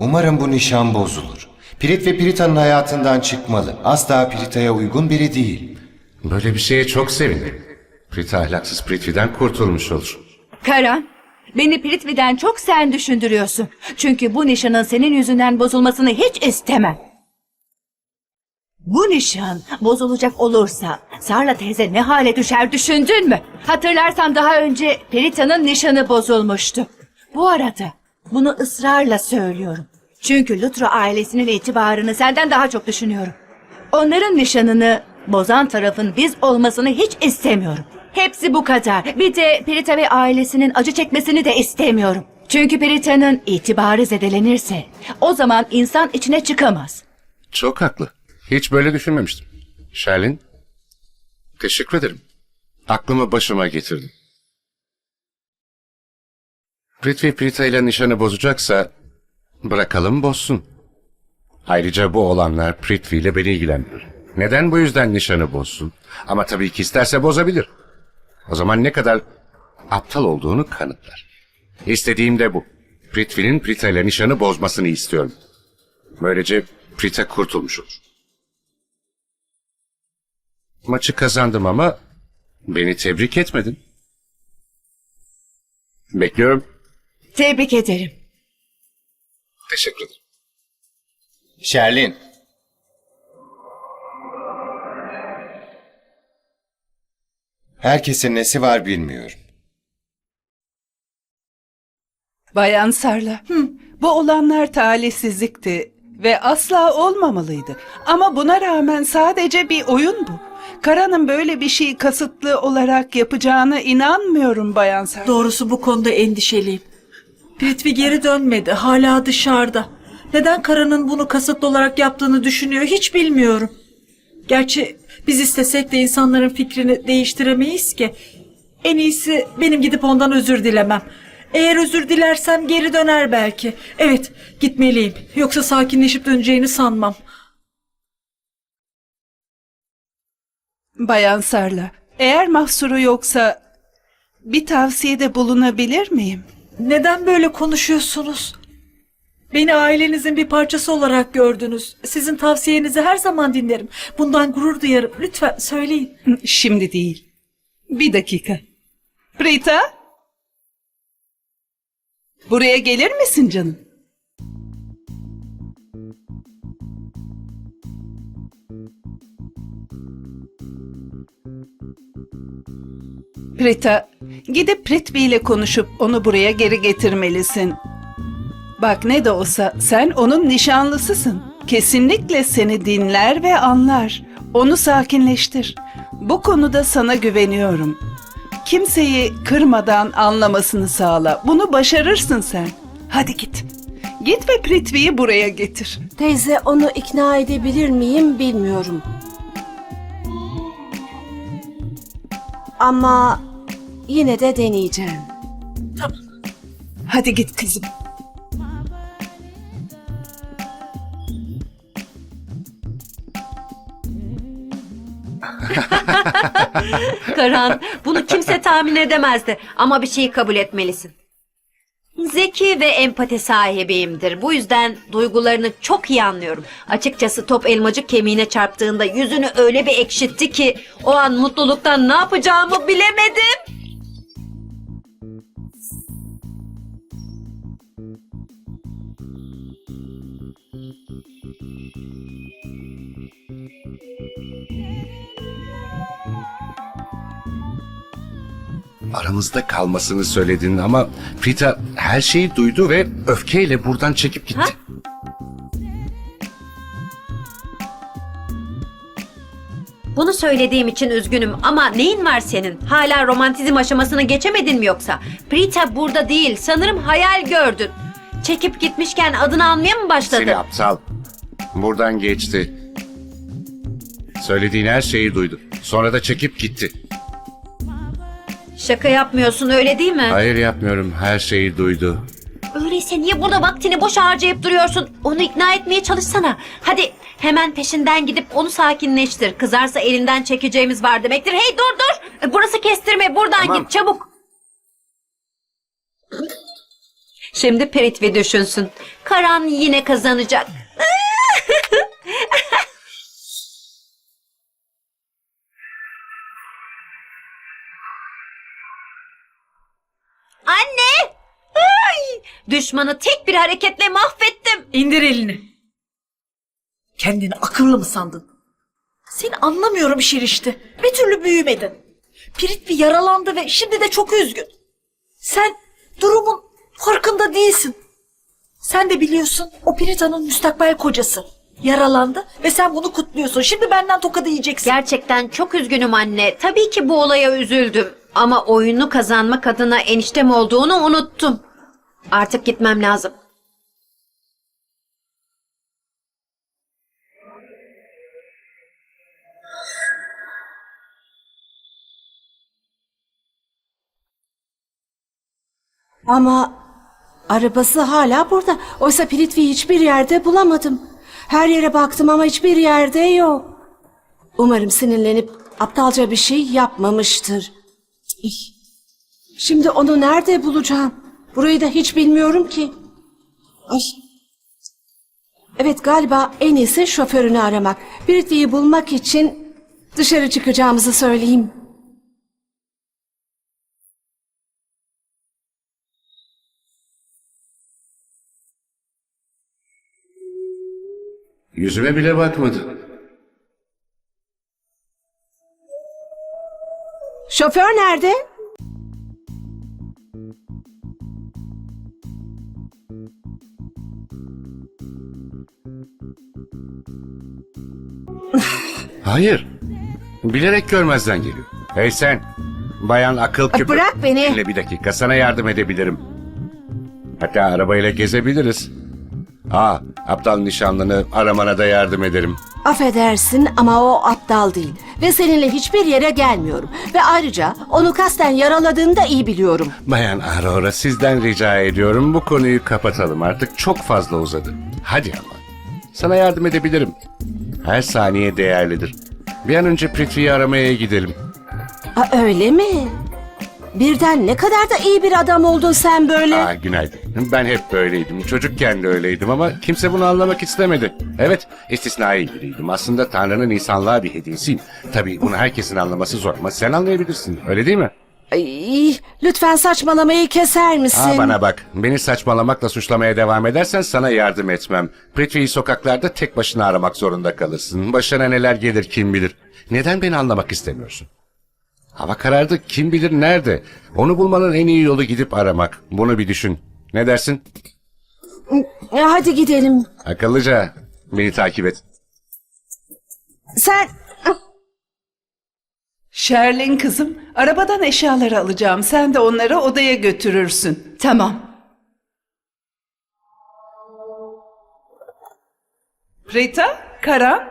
Umarım bu nişan bozulur. Pirit ve Pirita'nın hayatından çıkmalı. Asla Pirita'ya uygun biri değil. Böyle bir şeye çok sevindim. Prita ahlaksız Prithvi'den kurtulmuş olur. Karan, beni Pritvi'den çok sen düşündürüyorsun. Çünkü bu nişanın senin yüzünden bozulmasını hiç istemem. Bu nişan bozulacak olursa Sarla teyze ne hale düşer düşündün mü? Hatırlarsan daha önce Prita'nın nişanı bozulmuştu. Bu arada bunu ısrarla söylüyorum. Çünkü Lutra ailesinin itibarını senden daha çok düşünüyorum. Onların nişanını bozan tarafın biz olmasını hiç istemiyorum. Hepsi bu kadar. Bir de Perita ve ailesinin acı çekmesini de istemiyorum. Çünkü Perita'nın itibarı zedelenirse o zaman insan içine çıkamaz. Çok haklı. Hiç böyle düşünmemiştim. Şerlin, teşekkür ederim. Aklımı başıma getirdin. Prithvi Prita ile nişanı bozacaksa bırakalım bozsun. Ayrıca bu olanlar Prithvi ile beni ilgilendirir. Neden bu yüzden nişanı bozsun? Ama tabii ki isterse bozabilir. O zaman ne kadar aptal olduğunu kanıtlar. İstediğim de bu. Prithvi'nin Prita ile nişanı bozmasını istiyorum. Böylece Prita kurtulmuş olur. Maçı kazandım ama beni tebrik etmedin. Bekliyorum. Tebrik ederim. Teşekkür ederim. Şerlin. Herkesin nesi var bilmiyorum. Bayan Sarla, bu olanlar talihsizlikti ve asla olmamalıydı. Ama buna rağmen sadece bir oyun bu. Karan'ın böyle bir şeyi kasıtlı olarak yapacağına inanmıyorum Bayan Sarla. Doğrusu bu konuda endişeliyim. Prithvi geri dönmedi. Hala dışarıda. Neden Karan'ın bunu kasıtlı olarak yaptığını düşünüyor hiç bilmiyorum. Gerçi biz istesek de insanların fikrini değiştiremeyiz ki. En iyisi benim gidip ondan özür dilemem. Eğer özür dilersem geri döner belki. Evet, gitmeliyim. Yoksa sakinleşip döneceğini sanmam. Bayan Sarla, eğer mahsuru yoksa bir tavsiyede bulunabilir miyim? Neden böyle konuşuyorsunuz? Beni ailenizin bir parçası olarak gördünüz. Sizin tavsiyenizi her zaman dinlerim. Bundan gurur duyarım. Lütfen söyleyin. Şimdi değil. Bir dakika. Rita? Buraya gelir misin canım? Rita, gidip Prithvi ile konuşup onu buraya geri getirmelisin. Bak ne de olsa sen onun nişanlısısın. Kesinlikle seni dinler ve anlar. Onu sakinleştir. Bu konuda sana güveniyorum. Kimseyi kırmadan anlamasını sağla. Bunu başarırsın sen. Hadi git. Git ve Prithvi'yi buraya getir. Teyze onu ikna edebilir miyim bilmiyorum. Ama yine de deneyeceğim. Hadi git kızım. Karan, bunu kimse tahmin edemezdi ama bir şeyi kabul etmelisin. Zeki ve empati sahibiyimdir. Bu yüzden duygularını çok iyi anlıyorum. Açıkçası top elmacık kemiğine çarptığında yüzünü öyle bir ekşitti ki o an mutluluktan ne yapacağımı bilemedim. Aramızda kalmasını söyledin ama Prita her şeyi duydu ve öfkeyle buradan çekip gitti. Bunu söylediğim için üzgünüm ama neyin var senin? Hala romantizm aşamasını geçemedin mi yoksa? Prita burada değil. Sanırım hayal gördün. Çekip gitmişken adını almaya mı başladı? Seni aptal. Buradan geçti. Söylediğin her şeyi duydu. Sonra da çekip gitti. Şaka yapmıyorsun öyle değil mi? Hayır yapmıyorum. Her şeyi duydu. Öyleyse niye burada vaktini boş harcayıp duruyorsun? Onu ikna etmeye çalışsana. Hadi hemen peşinden gidip onu sakinleştir. Kızarsa elinden çekeceğimiz var demektir. Hey dur dur. E, Burası kestirme. Buradan Tamam. git çabuk. Şimdi Pritvi düşünsün. Karan yine kazanacak. Düşmanı tek bir hareketle mahvettim. İndir elini. Kendini akıllı mı sandın? Seni anlamıyorum Şirişte. Bir türlü büyümedin. Piritvi yaralandı ve şimdi de çok üzgün. Sen durumun farkında değilsin. Sen de biliyorsun o Pirita'nın müstakbel kocası. Yaralandı ve sen bunu kutluyorsun. Şimdi benden tokadı yiyeceksin. Gerçekten çok üzgünüm anne. Tabii ki bu olaya üzüldüm. Ama oyunu kazanmak adına eniştem olduğunu unuttum. Artık gitmem lazım. Ama arabası hala burada. Oysa Pritvi'yi hiçbir yerde bulamadım. Her yere baktım ama hiçbir yerde yok. Umarım sinirlenip aptalca bir şey yapmamıştır. Şimdi onu nerede bulacağım? Burayı da hiç bilmiyorum ki. Ay. Evet galiba en iyisi şoförünü aramak. Pritvi'yi bulmak için dışarı çıkacağımızı söyleyeyim. Yüzüme bile bakmadı. Şoför nerede? Hayır. Bilerek görmezden geliyor. Hey sen. Bayan akıl küpü. bırak beni. Dinle bir dakika sana yardım edebilirim. Hatta arabayla gezebiliriz. Aa, aptal nişanlını aramana da yardım ederim. Affedersin ama o aptal değil. Ve seninle hiçbir yere gelmiyorum. Ve ayrıca onu kasten yaraladığını da iyi biliyorum. Bayan Aurora sizden rica ediyorum bu konuyu kapatalım artık çok fazla uzadı. Hadi ama. Sana yardım edebilirim. Her saniye değerlidir. Bir an önce Prithvi'yi aramaya gidelim. Aa, öyle mi? Birden ne kadar da iyi bir adam oldun sen böyle. Aa, günaydın. Ben hep böyleydim. Çocukken de öyleydim ama kimse bunu anlamak istemedi. Evet, istisnai biriydim. Aslında Tanrı'nın insanlığa bir hediyesiyim. Tabii bunu herkesin anlaması zor ama sen anlayabilirsin. Öyle değil mi? Ay, lütfen saçmalamayı keser misin? Aa, bana bak. Beni saçmalamakla suçlamaya devam edersen sana yardım etmem. Prithvi'yi sokaklarda tek başına aramak zorunda kalırsın. Başına neler gelir kim bilir. Neden beni anlamak istemiyorsun? Hava karardı kim bilir nerede. Onu bulmanın en iyi yolu gidip aramak. Bunu bir düşün. Ne dersin? Ya, Hadi gidelim. Akıllıca beni takip et. Sen... Sherlin kızım, arabadan eşyaları alacağım. Sen de onları odaya götürürsün. Tamam. Rita, Karan.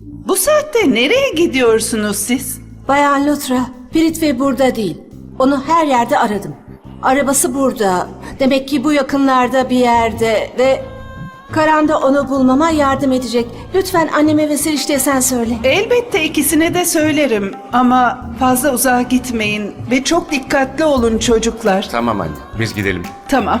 Bu saatte nereye gidiyorsunuz siz? Bayan Lutra, Piritve burada değil. Onu her yerde aradım. Arabası burada. Demek ki bu yakınlarda bir yerde ve... Karan da onu bulmama yardım edecek. Lütfen anneme ve Sirişte'ye sen söyle. Elbette ikisine de söylerim ama fazla uzağa gitmeyin ve çok dikkatli olun çocuklar. Tamam anne biz gidelim. Tamam.